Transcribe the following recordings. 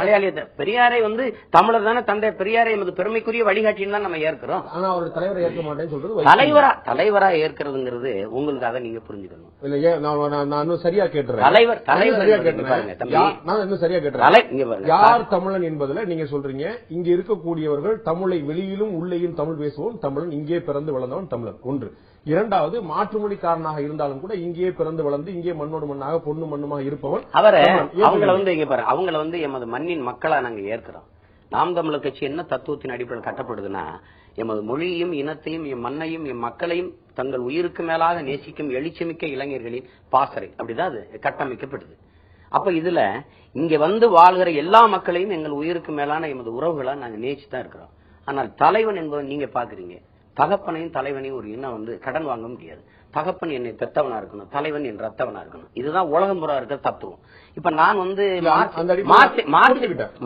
பெரியாரை பெரியாரை வந்து தமிழர் தானே தந்தை பெரியாரை எமது பெருமைக்குரிய வழிகாட்டின்னு தான் நம்ம ஏற்கிறோம். ஆனா அவருடைய தலைவரை ஏற்க மாட்டேன்னு சொல்றது. தலைவரா தலைவரா ஏற்கிறதுங்கிறது உங்களுக்கு அதை நீங்க புரிஞ்சுக்கணும். இல்ல நான் இன்னும் சரியா கேட்டுறேன். தலைவர் தலைவர் சரியா கேட்டுறேன். நான் இன்னும் சரியா கேட்டுறேன். யார் தமிழன் என்பதுல நீங்க சொல்றீங்க இங்க இருக்கக்கூடியவர்கள் தமிழை வெளியிலும் உள்ளேயும் தமிழ் பேசுவோம் தமிழன் இங்கே பிறந்து வளர்ந்தவன் தமிழன் ஒன்று. இரண்டாவது மாற்றுமொழிக்காரனாக இருந்தாலும் கூட இங்கே பிறந்து வளர்ந்து இங்கே மண்ணோடு மண்ணாக பொண்ணு மண்ணுமாக இருப்பவன் அவரை. அவங்கள வந்து இங்க பாரு அவங்கள வந்து எமது மண்ணின் மக்களா நாங்க ஏற்கிறோம். நாம் தமிழர் கட்சி என்ன தத்துவத்தின் அடிப்படையில் கட்டப்படுதுன்னா எமது மொழியையும் இனத்தையும் எம் மண்ணையும் எம் மக்களையும் தங்கள் உயிருக்கு மேலாக நேசிக்கும் எழுச்சிமிக்க இளைஞர்களின் பாசறை. அப்படிதான் அது கட்டமைக்கப்படுது. அப்ப இதுல இங்க வந்து வாழ்கிற எல்லா மக்களையும் எங்கள் உயிருக்கு மேலான எமது உறவுகளா நாங்க நேசிச்சு இருக்கிறோம். ஆனால் தலைவன் என்பவன் நீங்க பாக்குறீங்க தகப்பனையும் தலைவனையும் ஒரு இனம் வந்து கடன் வாங்க முடியாது. தகப்பன் என்னை பெத்தவனா இருக்கணும் தலைவன் என் ரத்தவனா இருக்கணும். இதுதான் உலகம் புறா இருக்கிற தத்துவம். இப்ப நான் வந்து.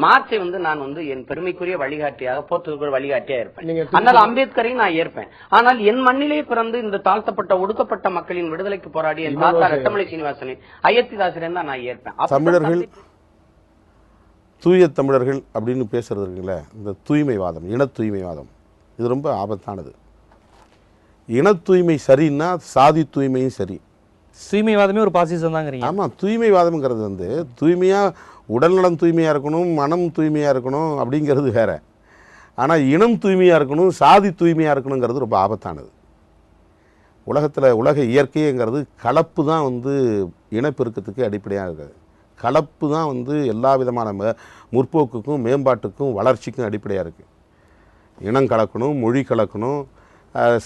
மார்க்ஸை வந்து நான் வந்து என் பெருமைக்குரிய வழிகாட்டியாக போற்றுக்குரிய வழிகாட்டியா இருப்பேன். ஆனால் அம்பேத்கரையும் நான் ஏற்பேன். ஆனால் என் மண்ணிலே பிறந்து இந்த தாழ்த்தப்பட்ட ஒடுக்கப்பட்ட மக்களின் விடுதலைக்கு போராடி என் தாத்தா ரத்தமலை சீனிவாசனை அய்யத்திதாசரன் தான் நான் ஏற்பேன். தமிழர்கள் தூய தமிழர்கள் அப்படின்னு பேசுறது இந்த தூய்மைவாதம் இன தூய்மைவாதம். இது ரொம்ப ஆபத்தானது. இன தூய்மை சரின்னா சாதி தூய்மையும் சரி. தூய்மைவாதமே ஒரு பாசிசம் தாங்கிறீங்க ஆமாம் தூய்மைவாதம்ங்கிறது வந்து தூய்மையாக உடல்நலம் தூய்மையாக இருக்கணும் மனம் தூய்மையாக இருக்கணும் அப்படிங்கிறது வேற. ஆனால் இனம் தூய்மையாக இருக்கணும் சாதி தூய்மையாக இருக்கணுங்கிறது ரொம்ப ஆபத்தானது. உலகத்தில் உலக இயற்கைங்கிறது கலப்பு தான் வந்து இனப்பெருக்கத்துக்கு அடிப்படையாக இருக்குது. கலப்பு தான் வந்து எல்லா விதமான முற்போக்குக்கும் மேம்பாட்டுக்கும் வளர்ச்சிக்கும் அடிப்படையாக இருக்குது இனம் கலக்கணும் மொழி கலக்கணும்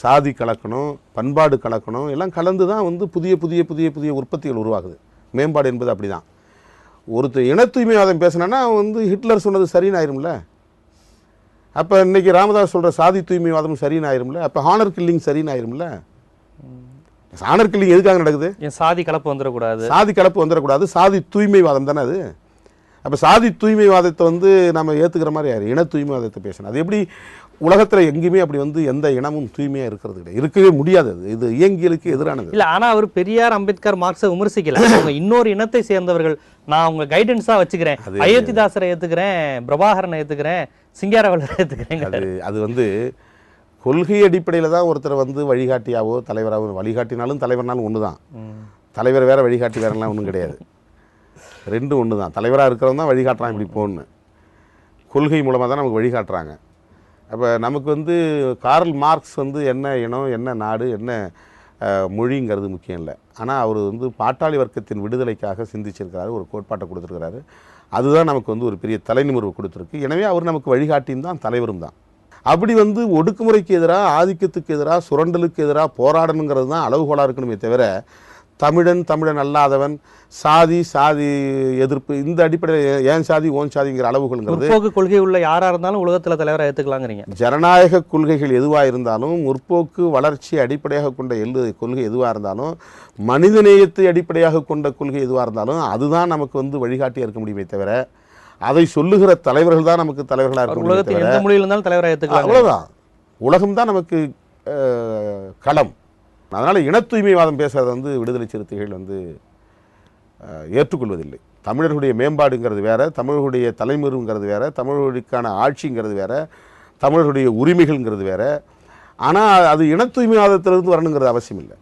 சாதி கலக்கணும் பண்பாடு கலக்கணும் எல்லாம் கலந்து தான் வந்து புதிய புதிய புதிய புதிய உற்பத்திகள் உருவாகுது. மேம்பாடு என்பது அப்படிதான். ஒருத்தர் இன தூய்மைவாதம் பேசினா வந்து ஹிட்லர் சொன்னது சரின்னு ஆயிரும்ல. அப்போ இன்னைக்கு ராமதாஸ் சொல்கிற சாதி தூய்மைவாதம் சரின்னு ஆயிரும்ல. அப்போ ஹானர் கில்லிங் சரின்னு ஆயிரும்ல. ஹானர் கில்லிங் எதுக்காக நடக்குது? சாதி கலப்பு வந்துடக்கூடாது. சாதி கலப்பு வந்துடக்கூடாது. சாதி தூய்மைவாதம் தானே அது. அப்போ சாதி தூய்மைவாதத்தை வந்து நம்ம ஏற்றுக்கிற மாதிரி யார்? இன தூய்மைவாதத்தை பேசணும். அது எப்படி உலகத்தில் எங்கேயுமே அப்படி வந்து எந்த இனமும் தூய்மையாக இருக்கிறது கிடையாது. இருக்கவே முடியாது அது. இது இயங்கியலுக்கு எதிரானது. இல்ல ஆனா அவர் பெரியார் அம்பேத்கர் மார்க்ஸை விமர்சிக்கல. அவங்க இன்னொரு இனத்தை சேர்ந்தவர்கள். நான் உங்க கைடன்ஸா வச்சுக்கிறேன். அது- அயோத்திதாசரை ஏத்துக்கிறேன் பிரபாகரனை ஏத்துக்கிறேன் சிங்காரவலரை ஏத்துக்கிறேன் அது அது வந்து கொள்கை அடிப்படையில் தான் ஒருத்தரை வந்து வழிகாட்டியாவோ தலைவராகவோ வழிகாட்டினாலும் தலைவர்னாலும் ஒன்று தான் தலைவர் வேற வழிகாட்டி வேறலாம் ஒன்றும் கிடையாது. ரெண்டும் ஒன்று தான் தலைவராக இருக்கிறவங்க தான் வழிகாட்டுறான் இப்படி போகணுன்னு கொள்கை மூலமாக தான் நமக்கு வழிகாட்டுறாங்க. அப்போ நமக்கு வந்து கார்ல் மார்க்ஸ் வந்து என்ன இனம் என்ன நாடு என்ன மொழிங்கிறது முக்கியம் இல்லை. ஆனால் அவர் வந்து பாட்டாளி வர்க்கத்தின் விடுதலைக்காக சிந்திச்சிருக்கிறாரு ஒரு கோட்பாட்டை கொடுத்துருக்கிறாரு. அதுதான் நமக்கு வந்து ஒரு பெரிய தலைநிமிர்வு கொடுத்துருக்கு. எனவே அவர் நமக்கு வழிகாட்டியும் தான் தலைவரும் தான். அப்படி வந்து ஒடுக்குமுறைக்கு எதிராக ஆதிக்கத்துக்கு எதிராக சுரண்டலுக்கு எதிராக போராடணுங்கிறது தான் அளவுகோலாக இருக்கணுமே தவிர தமிழன் தமிழன் அல்லாதவன் சாதி சாதி எதிர்ப்பு இந்த அடிப்படையில் ஏன் சாதி ஓன் சாதிங்கிற அளவுகள்ங்கிறது முற்போக்கு கொள்கை உள்ள யாரா இருந்தாலும் உலகத்துல தலைவரா ஏத்துக்கலாங்கிறீங்க. ஜனநாயக கொள்கைகள் எதுவாக இருந்தாலும் முற்போக்கு வளர்ச்சி அடிப்படையாக கொண்ட எல்லு கொள்கை எதுவாக இருந்தாலும் மனிதநேயத்தை அடிப்படையாக கொண்ட கொள்கை எதுவாக இருந்தாலும் அதுதான் நமக்கு வந்து வழிகாட்டியாக இருக்க முடியுமே தவிர அதை சொல்லுகிற தலைவர்கள் தான் நமக்கு தலைவர்களாக இருக்க முடியுமே உலகத்தில் எந்த மொழியில இருந்தாலும் தலைவரா ஏத்துக்கலாம் அவ்வளவுதான். உலகம் தான் நமக்கு களம். அதனால் இன தூய்மைவாதம் பேசுறதை வந்து விடுதலை சிறுத்தைகள் வந்து ஏற்றுக்கொள்வதில்லை. தமிழர்களுடைய மேம்பாடுங்கிறது வேற தமிழர்களுடைய தலைமுறைங்கிறது வேற தமிழர்களுக்கான ஆட்சிங்கிறது வேற தமிழர்களுடைய உரிமைகள்ங்கிறது வேற. ஆனால் அது இன தூய்மைவாதத்திலிருந்து வரணுங்கிறது அவசியம் இல்லை